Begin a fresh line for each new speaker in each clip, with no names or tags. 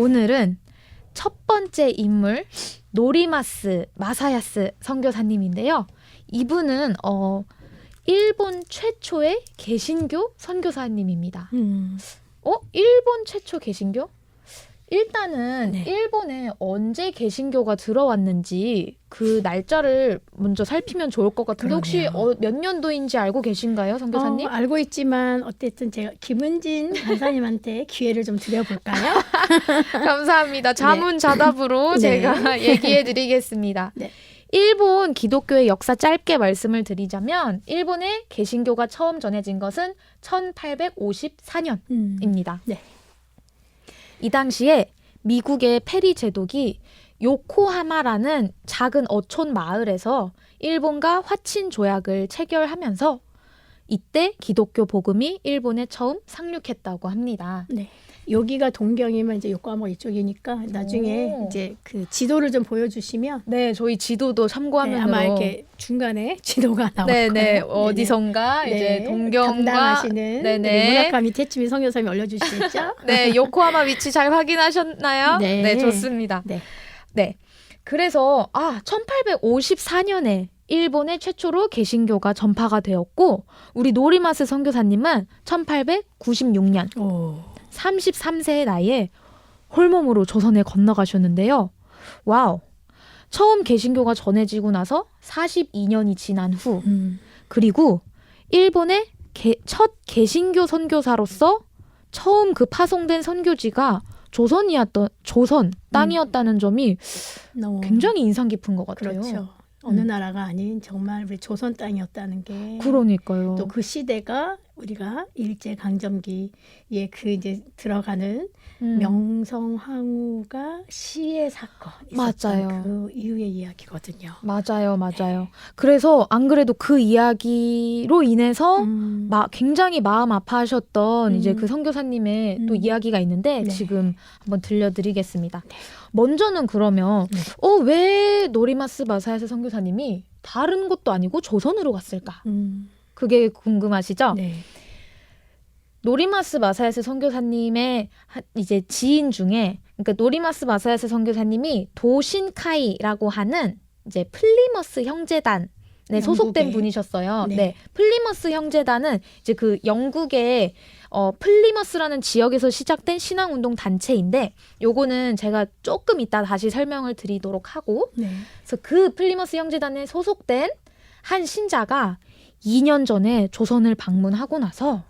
오늘은 첫 번째 인물 노리마스 마사야스 선교사님인데요. 이분은 어 일본 최초의 개신교 선교사님입니다.
음.
어? 일본 최초 개신교? 일단은
네.
일본에 언제 개신교가 들어왔는지 그 날짜를 먼저 살피면 좋을 것 같은데 혹시. 어, 몇 년도인지 알고 계신가요, 선교사님?
어, 알고 있지만 어쨌든 제가 김은진 간사님한테 기회를 좀 드려볼까요?
감사합니다. 자문자답으로
네.
제가 얘기해 드리겠습니다.
네.
일본 기독교의 역사 짧게 말씀을 드리자면 일본에 개신교가 처음 전해진 것은 1854년입니다.
음. 네.
이 당시에 미국의 페리 제독이 요코하마라는 작은 어촌 마을에서 일본과 화친 조약을 체결하면서 이때 기독교 복음이 일본에 처음 상륙했다고 합니다.
네. 여기가 동경이면 이제 요코하마 이쪽이니까 나중에
오.
이제 그 지도를 좀 보여주시면
네, 저희 지도도
네,
참고하면
아마 이렇게 중간에 지도가 나올
네, 네.
거예요.
어디선가
네네.
이제
네,
동경과
담당하시는
네네.
우리 무라카미 테츠미 성교사님이 올려주시겠죠?
네, 요코하마 위치 잘 확인하셨나요?
네.
네, 좋습니다.
네.
네. 그래서 아, 1854년에 일본의 최초로 개신교가 전파가 되었고 우리 노리마스 선교사님은 1896년
오.
33세의 나이에 홀몸으로 조선에 건너가셨는데요. 와우. 처음 개신교가 전해지고 나서 42년이 지난 후
음.
그리고 일본의 개- 첫 개신교 선교사로서 처음 그 파송된 선교지가 조선이었던 조선 땅이었다는 점이
너무
굉장히 인상 깊은 것 같아요.
음. 그렇죠. 어느
음.
나라가 아닌 정말 우리 조선 땅이었다는 게
그러니까요.
또 그 시대가 우리가 일제 강점기에 그 이제 들어가는
음.
명성황후가 시해 사건 있었던
맞아요.
그 이후의 이야기거든요.
맞아요, 맞아요. 그래서 안 그래도 그 이야기로 인해서
음.
마, 굉장히 마음 아파하셨던
음.
이제 그 선교사님의 또
음.
이야기가 있는데
네.
지금 한번 들려드리겠습니다.
네.
먼저는 그러면
네.
어왜 노리마스 마사야스 선교사님이 다른 곳도 아니고 조선으로 갔을까?
음.
그게 궁금하시죠?
네.
노리마스 마사야스 선교사님의 하- 이제 지인 중에 그러니까 노리마스 마사야스 선교사님이 도신카이라고 하는 이제 플리머스 형제단에 소속된
영국의.
분이셨어요. 네.
네.
플리머스 형제단은 이제 그 영국의 어 플리머스라는 지역에서 시작된 신앙 운동 단체인데 요거는 제가 조금 이따 다시 설명을 드리도록 하고
네.
그래서 그 플리머스 형제단에 소속된 한 신자가 2년 전에 조선을 방문하고 나서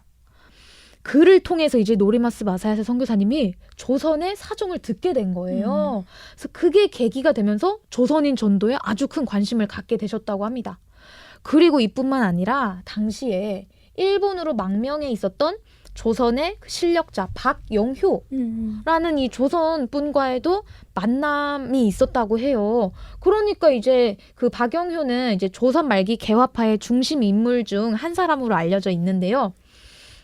그를 통해서 이제 노리마스 마사야스 선교사님이 조선의 사정을 듣게 된 거예요. 그래서 그게 계기가 되면서 조선인 전도에 아주 큰 관심을 갖게 되셨다고 합니다. 그리고 이뿐만 아니라 당시에 일본으로 망명해 있었던 조선의 그 실력자 박영효
음.
라는 이 조선 분과에도 만남이 있었다고 해요. 그러니까 이제 그 박영효는 이제 조선 말기 개화파의 중심 인물 중 한 사람으로 알려져 있는데요.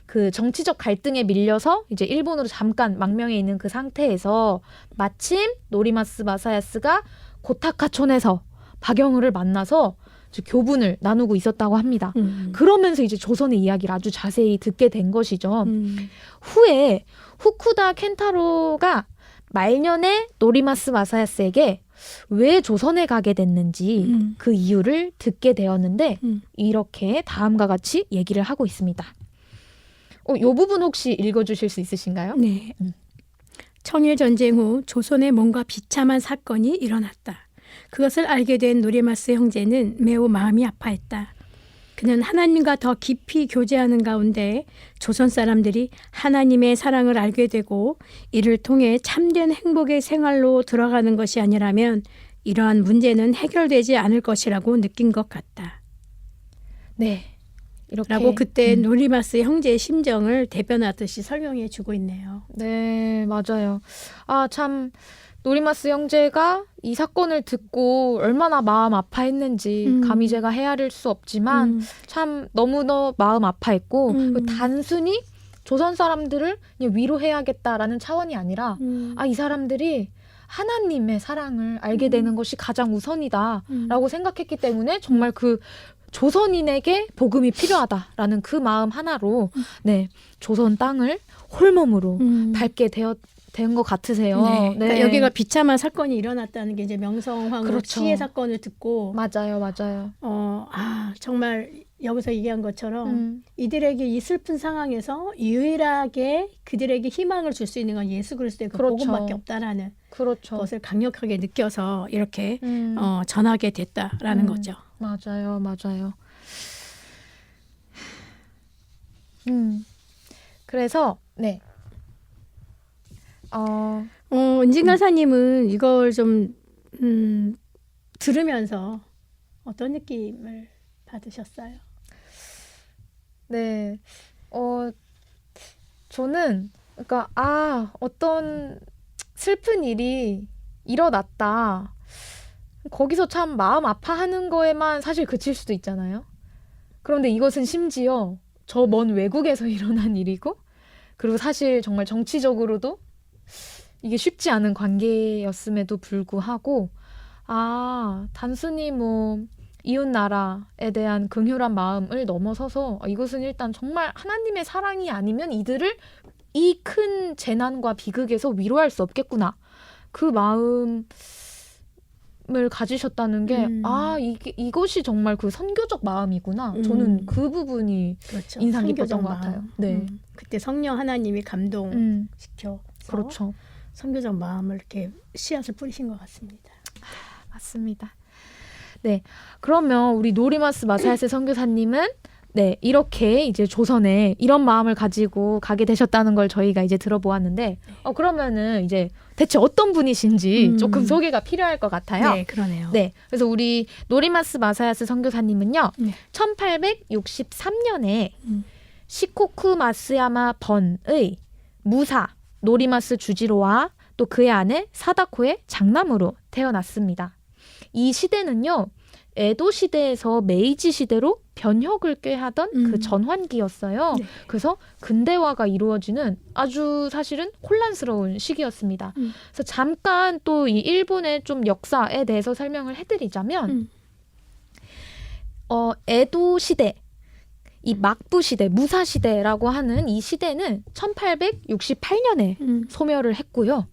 그 정치적 갈등에 밀려서 이제 일본으로 잠깐 망명해 있는 그 상태에서 마침 노리마스 마사야스가 고타카촌에서 박영효를 만나서 교분을 나누고 있었다고 합니다.
음.
그러면서 이제 조선의 이야기를 아주 자세히 듣게 된 것이죠.
음.
후에 후쿠다 켄타로가 말년에 노리마스 마사야스에게 왜 조선에 가게 됐는지
음.
그 이유를 듣게 되었는데
음.
이렇게 다음과 같이 얘기를 하고 있습니다. 어, 요 부분 혹시 읽어주실 수 있으신가요?
네.
음.
청일 전쟁 후 조선에 뭔가 비참한 사건이 일어났다. 그것을 알게 된 노리마스 형제는 매우 마음이 아파했다. 그는 하나님과 더 깊이 교제하는 가운데 조선 사람들이 하나님의 사랑을 알게 되고 이를 통해 참된 행복의 생활로 들어가는 것이 아니라면 이러한 문제는 해결되지 않을 것이라고 느낀 것 같다.
네. 이렇게
라고 그때
음.
노리마스 형제의 심정을 대변하듯이 설명해 주고 있네요.
네, 맞아요. 아, 참, 노리마스 형제가 이 사건을 듣고 얼마나 마음 아파했는지
음.
감히 제가 헤아릴 수 없지만
음.
참 너무너 마음 아파했고
음.
그 단순히 조선 사람들을 그냥 위로해야겠다라는 차원이 아니라
음.
아, 이 사람들이 하나님의 사랑을 알게
음.
되는 것이 가장 우선이다라고
음.
생각했기 때문에 정말 그 조선인에게 복음이 필요하다라는 그 마음 하나로 네 조선 땅을 홀몸으로
음.
밟게 되었 된 것 같으세요.
네. 그러니까 여기가 비참한 사건이 일어났다는 게 이제 명성황후
그렇죠.
치해 사건을 듣고
맞아요, 맞아요.
어, 아, 정말 여기서 얘기한 것처럼
음,
이들에게 이 슬픈 상황에서 유일하게 그들에게 희망을 줄 수 있는 건 예수 그리스도의 그
그렇죠.
복음밖에 없다라는
그렇죠.
것을 강력하게 느껴서 이렇게
음,
어, 전하게 됐다라는
음.
거죠.
맞아요, 맞아요. 음, 그래서 네, 어,
어, 은진 간사님은 이걸 좀 음, 들으면서 어떤 느낌을 받으셨어요?
네, 어, 저는 그러니까 아 어떤 슬픈 일이 일어났다. 거기서 참 마음 아파하는 거에만 사실 그칠 수도 있잖아요. 그런데 이것은 심지어 저 먼 외국에서 일어난 일이고, 그리고 사실 정말 정치적으로도 이게 쉽지 않은 관계였음에도 불구하고, 아, 단순히 뭐, 이웃 나라에 대한 긍휼한 마음을 넘어서서 아, 이것은 일단 정말 하나님의 사랑이 아니면 이들을 이 큰 재난과 비극에서 위로할 수 없겠구나. 그 마음 을 가지셨다는 게,
음.
아, 이게, 이것이 정말 그 선교적 마음이구나.
음.
저는 그 부분이
그렇죠.
인상 깊었던 것 같아요.
마음.
네.
음, 그때 성령 하나님이 감동시켜
음,
서
그렇죠.
선교적 마음을 이렇게 씨앗을 뿌리신 것 같습니다.
맞습니다. 네. 그러면 우리 노리마스 마사야스 선교사님은 네, 이렇게 이제 조선에 이런 마음을 가지고 가게 되셨다는 걸 저희가 이제 들어보았는데, 어, 그러면은 이제 대체 어떤 분이신지
음.
조금 소개가 필요할 것 같아요.
네, 그러네요.
네. 그래서 우리 노리마스 마사야스 선교사님은요,
네.
1863년에
음.
시코쿠 마스야마 번의 무사 노리마스 주지로와 또 그의 아내 사다코의 장남으로 태어났습니다. 이 시대는요, 에도 시대에서 메이지 시대로 변혁을 꾀하던
음.
그 전환기였어요.
네.
그래서 근대화가 이루어지는 아주 사실은 혼란스러운 시기였습니다.
음.
그래서 잠깐 또 이 일본의 좀 역사에 대해서 설명을 해드리자면,
음.
어, 에도 시대, 이 막부 시대, 무사 시대라고 하는 이 시대는 1868년에
음.
소멸을 했고요.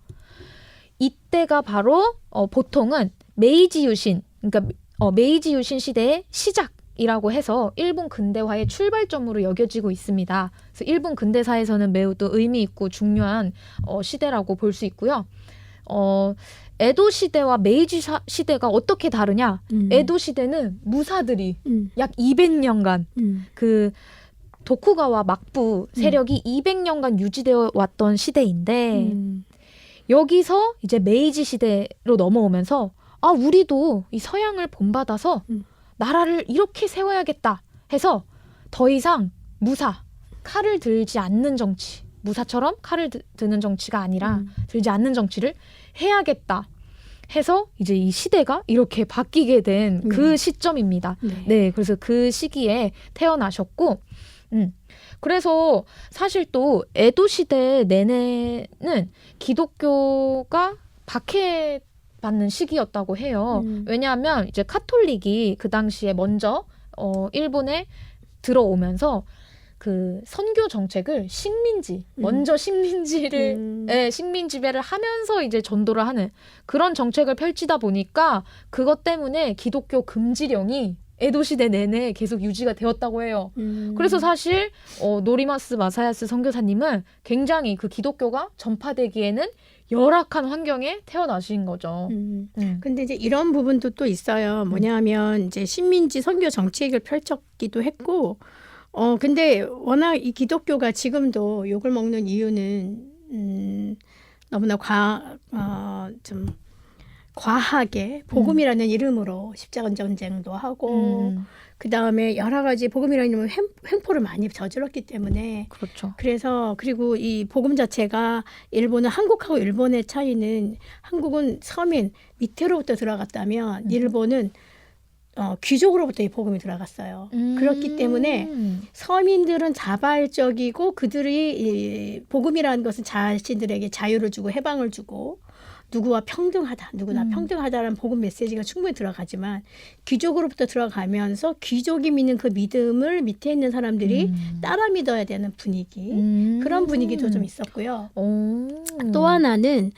이때가 바로 어, 보통은 메이지 유신, 그러니까 어, 메이지 유신 시대의 시작이라고 해서 일본 근대화의 출발점으로 여겨지고 있습니다. 그래서 일본 근대사에서는 매우 또 의미 있고 중요한 어, 시대라고 볼 수 있고요. 어, 에도 시대와 메이지 사- 시대가 어떻게 다르냐?
음.
에도 시대는 무사들이
음.
약 200년간
음.
그 도쿠가와 막부 세력이 200년간 유지되어 왔던 시대인데
음.
여기서 이제 메이지 시대로 넘어오면서 아 우리도 이 서양을 본받아서
음.
나라를 이렇게 세워야겠다 해서 더 이상 무사 칼을 들지 않는 정치 무사처럼 칼을 드, 드는 정치가 아니라
음.
들지 않는 정치를 해야겠다 해서 이제 이 시대가 이렇게 바뀌게 된그
네.
시점입니다.
네.
네, 그래서 그 시기에 태어나셨고, 음. 그래서 사실 또 에도 시대 내내는 기독교가 박해 받는 시기였다고 해요.
음.
왜냐하면 이제 카톨릭이 그 당시에 먼저 어, 일본에 들어오면서 그 선교 정책을 식민지,
음.
먼저 식민지를
음.
예, 식민 지배를 하면서 이제 전도를 하는 그런 정책을 펼치다 보니까 그것 때문에 기독교 금지령이 에도 시대 내내 계속 유지가 되었다고 해요.
음.
그래서 사실 어, 노리마스 마사야스 선교사님은 굉장히 그 기독교가 전파되기에는 열악한 환경에 태어나신 거죠.
음.
음.
근데 이제 이런 부분도 또 있어요. 뭐냐면 이제 식민지 선교 정책을 펼쳤기도 했고, 어 근데 워낙 이 기독교가 지금도 욕을 먹는 이유는 음, 너무나 과 어 좀 과하게 복음이라는 이름으로 십자가 전쟁도 하고
음,
그 다음에 여러 가지 복음이라는 이름으로 횡, 횡포를 많이 저질렀기 때문에
그렇죠.
그래서 그리고 이 복음 자체가 일본은 한국하고 일본의 차이는 한국은 서민 밑으로부터 들어갔다면
음.
일본은 어, 귀족으로부터 이 복음이 들어갔어요. 그렇기 때문에
음.
서민들은 자발적이고 그들이 이 복음이라는 것은 자신들에게 자유를 주고 해방을 주고 누구와 평등하다, 누구나
음.
평등하다라는 복음 메시지가 충분히 들어가지만 귀족으로부터 들어가면서 귀족이 믿는 그 믿음을 밑에 있는 사람들이
음.
따라 믿어야 되는 분위기
음.
그런 분위기도 좀 있었고요.
오.
또 하나는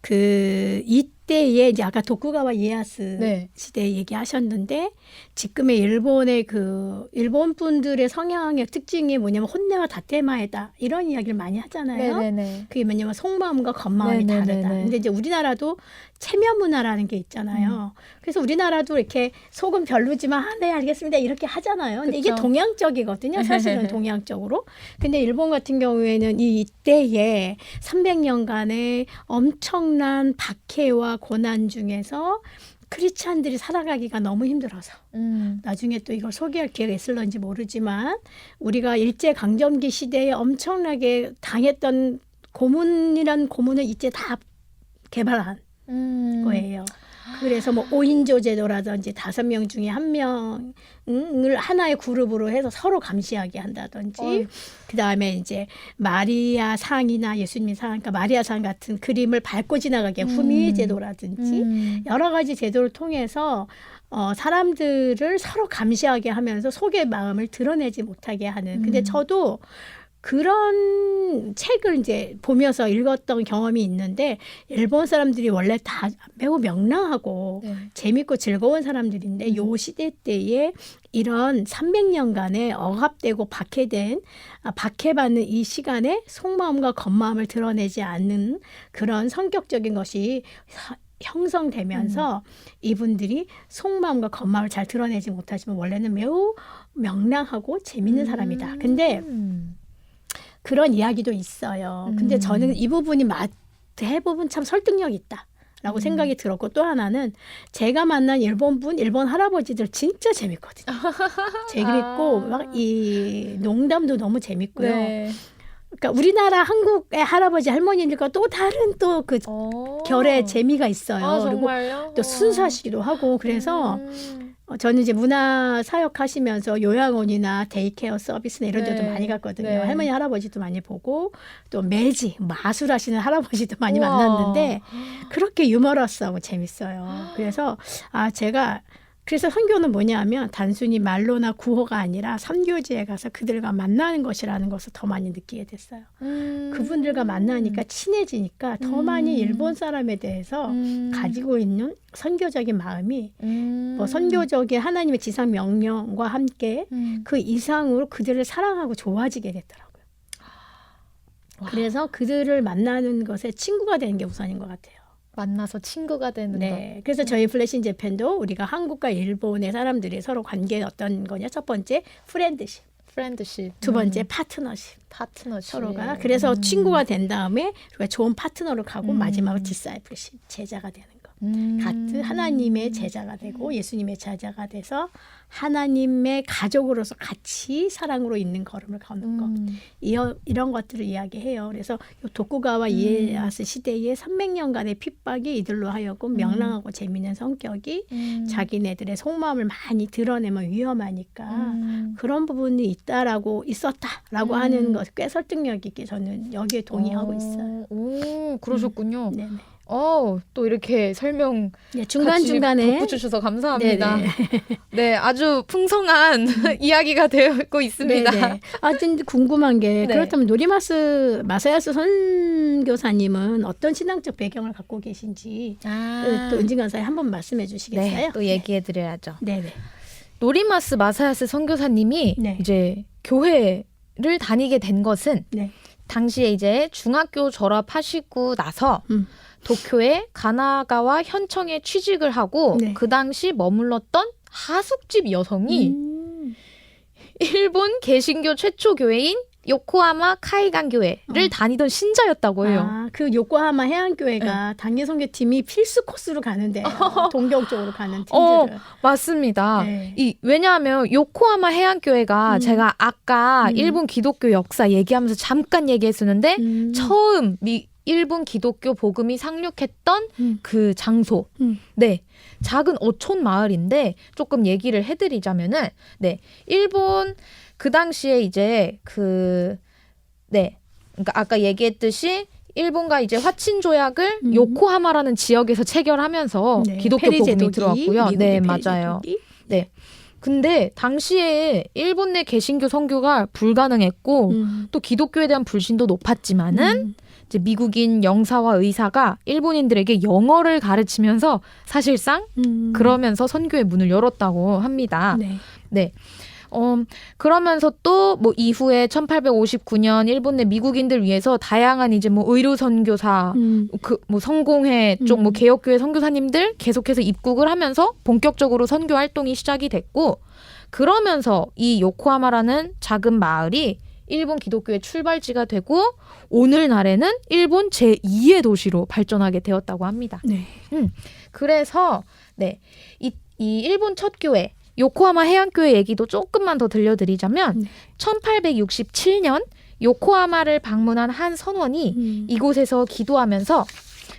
그 이 때에 이제 아까 도쿠가와 이에야스
네.
시대 얘기하셨는데 지금의 일본의 그 일본 분들의 성향의 특징이 뭐냐면 혼내와 다테마에다 이런 이야기를 많이 하잖아요.
네네네.
그게 뭐냐면 속마음과 겉마음이
네네네네.
다르다. 근데 이제 우리나라도 체면 문화라는 게 있잖아요.
음.
그래서 우리나라도 이렇게 속은 별로지만 아, 네 알겠습니다 이렇게 하잖아요. 근데 이게
그쵸.
동양적이거든요. 사실은 동양적으로. 근데 일본 같은 경우에는 이 이때에 300년간의 엄청난 박해와 고난 중에서 크리스찬들이 살아가기가 너무 힘들어서
음.
나중에 또 이걸 소개할 기회가 있을런지 모르지만 우리가 일제 강점기 시대에 엄청나게 당했던 고문이란 고문을 이제 다 개발한
음.
거예요. 그래서 뭐 5인조 제도라든지 다섯 명 중에 한 명을 하나의 그룹으로 해서 서로 감시하게 한다든지
어이.
그다음에 이제 마리아 상이나 예수님 상 그러니까 마리아 상 같은 그림을 밟고 지나가게 후미
음.
제도라든지
음.
여러 가지 제도를 통해서 어, 사람들을 서로 감시하게 하면서 속의 마음을 드러내지 못하게 하는. 근데
음.
저도 그런 책을 이제 보면서 읽었던 경험이 있는데 일본 사람들이 원래 다 매우 명랑하고
네.
재밌고 즐거운 사람들인데 요 시대 때에 이런 300년간의 억압되고 박해된 아, 박해받는 이 시간에 속마음과 겉마음을 드러내지 않는 그런 성격적인 것이 사- 형성되면서 이분들이 속마음과 겉마음을 잘 드러내지 못하지만 원래는 매우 명랑하고 재밌는 사람이다. 근데
음.
그런 이야기도 있어요. 근데
음.
저는 이 부분이 맞, 대부분 참 설득력 있다. 라고
음.
생각이 들었고 또 하나는 제가 만난 일본 분, 일본 할아버지들 진짜 재밌거든요. 재밌고
아.
막이 농담도 너무 재밌고요.
네.
그러니까 우리나라 한국의 할아버지 할머니들과 또 다른 또그
어.
결의 재미가 있어요.
아,
그리고? 또 순수하시기도 하고 그래서
음.
어, 저는 이제 문화 사역 하시면서 요양원이나 데이케어 서비스나 이런 데도
네.
많이 갔거든요.
네.
할머니 할아버지도 많이 보고 또 매지 마술 하시는 할아버지도 많이
우와.
만났는데 그렇게 유머러스하고 재밌어요. 그래서 아 제가 그래서 선교는 뭐냐면 단순히 말로나 구호가 아니라 선교지에 가서 그들과 만나는 것이라는 것을 더 많이 느끼게 됐어요.
음.
그분들과 만나니까 친해지니까 더
음.
많이 일본 사람에 대해서
음.
가지고 있는 선교적인 마음이
음.
뭐 선교적인 하나님의 지상 명령과 함께
음.
그 이상으로 그들을 사랑하고 좋아지게 됐더라고요.
와.
그래서 그들을 만나는 것에 친구가 되는 게 우선인 것 같아요.
만나서 친구가 되는 거.
네. 그래서 저희 플래신 재팬도 우리가 한국과 일본의 사람들이 서로 관계 어떤 거냐? 첫 번째 프렌드십,
프렌드십.
두 번째
음.
파트너십.
파트너십.
서로가 그래서
음.
친구가 된 다음에 우리가 좋은 파트너로 가고
음.
마지막으로 디사이플십 제자가 되는 거.
음.
같은 하나님의 제자가 되고 예수님의 제자가 돼서 하나님의 가족으로서 같이 사랑으로 있는 걸음을 걷는 것.
음.
이어, 이런 것들을 이야기해요. 그래서 요 도쿠가와
음.
이에야스 시대의 300년간의 핍박이 이들로 하여금
음.
명랑하고 재미있는 성격이
음.
자기네들의 속마음을 많이 드러내면 위험하니까
음.
그런 부분이 있다라고 있었다라고
음.
하는 것 꽤 설득력 있게 저는 여기에 동의하고
어,
있어요.
오, 그러셨군요.
네네.
어, 또 이렇게 설명
네, 중간 중간에
덧붙여주셔서 감사합니다.
네네.
네, 아주 풍성한 이야기가 되고 있습니다.
네네. 아, 근데 궁금한 게
네.
그렇다면 노리마스 마사야스 선교사님은 어떤 신앙적 배경을 갖고 계신지
아,
또 은진 간사에 한번 말씀해 주시겠어요?
네, 또 얘기해 드려야죠.
네 네.
노리마스 마사야스 선교사님이
네.
이제 교회를 다니게 된 것은
네.
당시에 이제 중학교 졸업하시고 나서
음.
도쿄의 가나가와 현청에 취직을 하고
네.
그 당시 머물렀던 하숙집 여성이
음.
일본 개신교 최초 교회인 요코하마 카이간 교회를
어.
다니던 신자였다고 해요.
아, 그 요코하마 해안교회가 단기 선교팀이 필수 코스로 가는데 동경 쪽으로 가는 팀들을.
어, 맞습니다.
네.
이 왜냐하면 요코하마 해안교회가
음.
제가 아까
음.
일본 기독교 역사 얘기하면서 잠깐 얘기했었는데
음.
처음 미, 일본 기독교 복음이 상륙했던
음.
그 장소.
음.
네. 작은 어촌 마을인데 조금 얘기를 해드리자면은 네. 일본 그 당시에 이제 그 네. 그러니까 아까 얘기했듯이 일본과 이제 화친 조약을
음.
요코하마라는 지역에서 체결하면서
네,
기독교 복음이 들어왔고요. 네, 맞아요.
제독이.
근데 당시에 일본 내 개신교 선교가 불가능했고
음.
또 기독교에 대한 불신도 높았지만은
음.
미국인 영사와 의사가 일본인들에게 영어를 가르치면서 사실상
음.
그러면서 선교의 문을 열었다고 합니다.
네.
어, 그러면서 또 뭐 이후에 1859년 일본 내 미국인들 위해서 다양한 이제 뭐 의료 선교사
음.
그뭐 성공회 쪽뭐
음.
개혁교회 선교사님들 계속해서 입국을 하면서 본격적으로 선교 활동이 시작이 됐고 그러면서 이 요코하마라는 작은 마을이 일본 기독교의 출발지가 되고 오늘날에는 일본 제2의 도시로 발전하게 되었다고 합니다.
네.
그래서 네. 이, 이 일본 첫 교회 요코하마 해안교회 얘기도 조금만 더 들려드리자면
네.
1867년 요코하마를 방문한 한 선원이
음.
이곳에서 기도하면서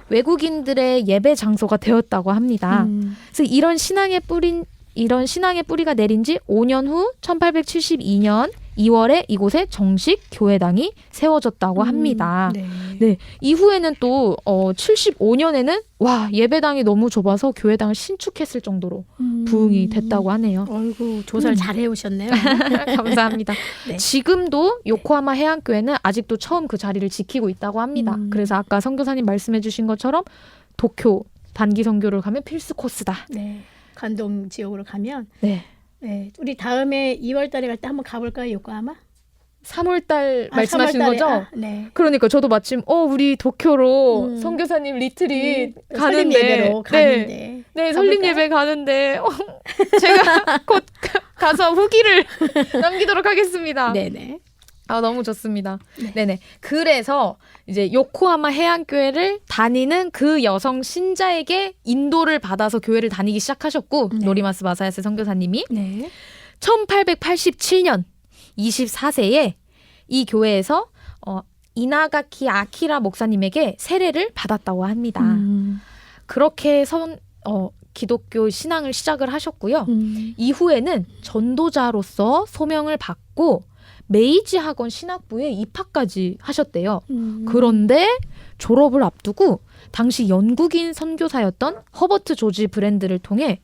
외국인들의 예배 장소가 되었다고 합니다.
음.
그래서 이런 신앙의 뿌린 이런 신앙의 뿌리가 내린 지 5년 후 1872년 2월에 이곳에 정식 교회당이 세워졌다고 합니다.
네.
네. 이후에는 또 어, 75년에는 와 예배당이 너무 좁아서 교회당을 신축했을 정도로
음.
부흥이 됐다고 하네요.
어이구 조사를
음.
잘 해오셨네요.
감사합니다.
네.
지금도 요코하마 해안교회는 아직도 처음 그 자리를 지키고 있다고 합니다.
음.
그래서 아까 선교사님 말씀해주신 것처럼 도쿄 단기 선교를 가면 필수 코스다.
네. 관동 지역으로 가면
네.
네. 우리 다음에 2월달에 갈 때 한번 가볼까요, 요코하마?
3월달
아,
말씀하신
3월 달에?
거죠?
아, 네.
그러니까 저도 마침 어 우리 도쿄로
음.
선교사님 리트릿
음, 설립
가는데
예배로
네.
가는데.
네, 설립
가볼까요?
예배 가는데 어, 제가 곧 가- 가서 후기를 남기도록 하겠습니다.
네네.
아 너무 좋습니다.
네.
네. 네 그래서 이제 요코하마 해안교회를 다니는 그 여성 신자에게 인도를 받아서 교회를 다니기 시작하셨고
네.
노리마스 마사야스 선교사님이
네.
1887년 24세에 이 교회에서 어, 이나가키 아키라 목사님에게 세례를 받았다고 합니다.
음.
그렇게 선 어, 기독교 신앙을 시작을 하셨고요.
음.
이후에는 전도자로서 소명을 받고 메이지 학원 신학부에 입학까지 하셨대요.
음.
그런데 졸업을 앞두고 당시 영국인 선교사였던 허버트 조지 브랜드를 통해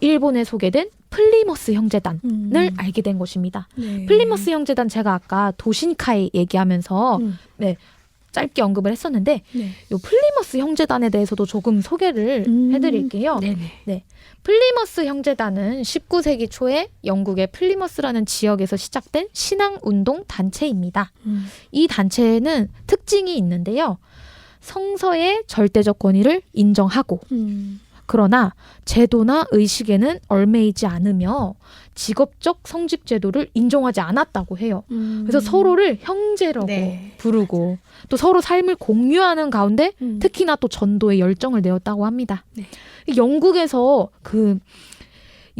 일본에 소개된 플리머스 형제단을
음.
알게 된 것입니다.
네.
플리머스 형제단 제가 아까 도신카이 얘기하면서
음.
짧게 언급을 했었는데
네.
요 플리머스 형제단에 대해서도 조금 소개를
음.
해드릴게요.
네네.
플리머스 형제단은 19세기 초에 영국의 플리머스라는 지역에서 시작된 신앙 운동 단체입니다.
음.
이 단체는 특징이 있는데요. 성서의 절대적 권위를 인정하고
음.
그러나 제도나 의식에는 얽매이지 않으며 직업적 성직 제도를 인정하지 않았다고 해요.
음.
그래서 서로를 형제라고
네.
부르고 또 서로 삶을 공유하는 가운데
음.
특히나 또 전도에 열정을 내었다고 합니다.
네.
영국에서 그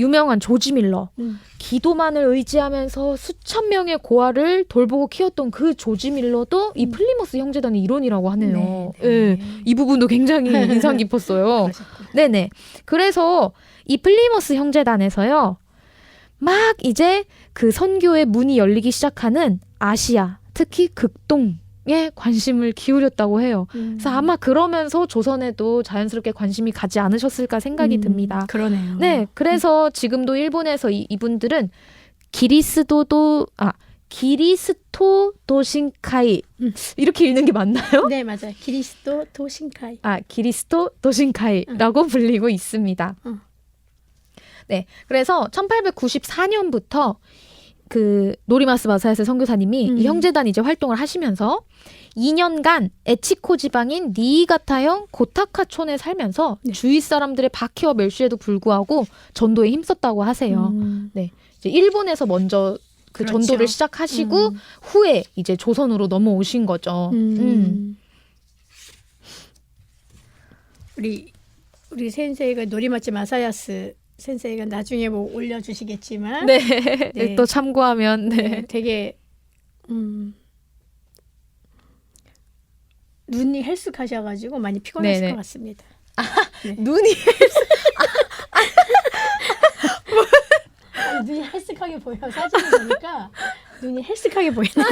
유명한 조지 밀러
음.
기도만을 의지하면서 수천 명의 고아를 돌보고 키웠던 그 조지 밀러도 이
음.
플리머스 형제단의 일원이라고 하네요.
네,
예.
네.
이 부분도 굉장히 인상 깊었어요. 네네. 그래서 이 플리머스 형제단에서요, 막 이제 그 선교의 문이 열리기 시작하는 아시아, 특히 극동 에 관심을 기울였다고 해요.
음.
그래서 아마 그러면서 조선에도 자연스럽게 관심이 가지 않으셨을까 생각이
음,
듭니다.
그러네요.
네, 그래서 지금도 일본에서 이, 이분들은 기리스도도 아 기리스토 도신카이
음.
이렇게 읽는 게 맞나요?
네 맞아요. 기리스도 도신카이.
아 기리스토 도신카이라고 불리고 있습니다.
응.
네, 그래서 1894년부터 그 노리마스 마사야스 선교사님이
음.
이 형제단 이제 활동을 하시면서 2년간 에치코 지방인 니이가타형 고타카촌에 살면서
네.
주위 사람들의 박해와 멸시에도 불구하고 전도에 힘썼다고 하세요.
음.
이제 일본에서 먼저 그
그렇죠.
전도를 시작하시고
음.
후에 이제 조선으로 넘어오신 거죠.
음.
음.
우리 우리 센세이가 노리마치 마사야스 센세이가 나중에 뭐 올려주시겠지만
네.
네.
또 참고하면 네.
네, 되게 음, 눈이 헬쓱하셔가지고 많이 피곤하실
네네.
것 같습니다.
눈이
아니, 눈이 헬쓱하게 보여 사진을 보니까 눈이 헬쓱하게 보이나?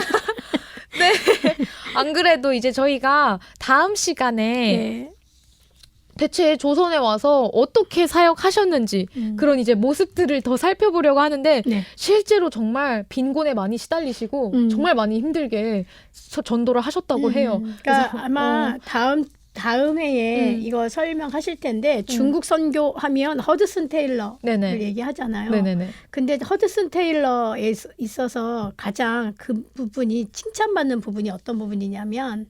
안 그래도 이제 저희가 다음 시간에
네.
대체 조선에 와서 어떻게 사역하셨는지
음.
그런 이제 모습들을 더 살펴보려고 하는데
네.
실제로 정말 빈곤에 많이 시달리시고
음.
정말 많이 힘들게 서- 전도를 하셨다고 해요.
음, 그러니까
그래서,
아마
어.
다음 다음 해에
음.
이거 설명하실 텐데 중국 선교 하면 허드슨 테일러를
네네.
얘기하잖아요.
네네네.
근데 허드슨 테일러에 있- 있어서 가장 그 부분이 칭찬받는 부분이 어떤 부분이냐면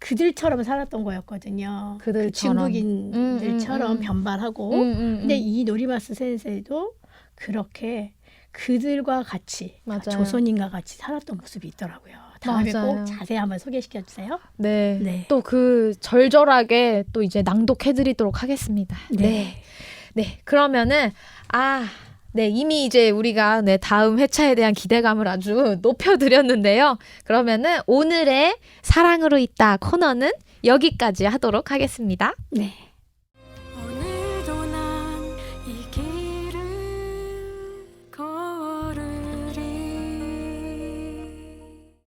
그들처럼 살았던 거였거든요.
그들처럼.
그 중국인들처럼
음, 음, 음.
변발하고.
음, 음,
근데
음.
이 노리마스 센세도 그렇게 그들과 같이
맞아요.
조선인과 같이 살았던 모습이 있더라고요. 다음에
맞아요.
꼭 자세히 한번 소개시켜 주세요.
네.
네.
또 그 절절하게 또 이제 낭독해 드리도록 하겠습니다.
네.
네. 그러면은 아. 네, 이미 이제 우리가 네, 다음 회차에 대한 기대감을 아주 높여드렸는데요. 그러면은 오늘의 사랑으로 있다 코너는 여기까지 하도록 하겠습니다.
네.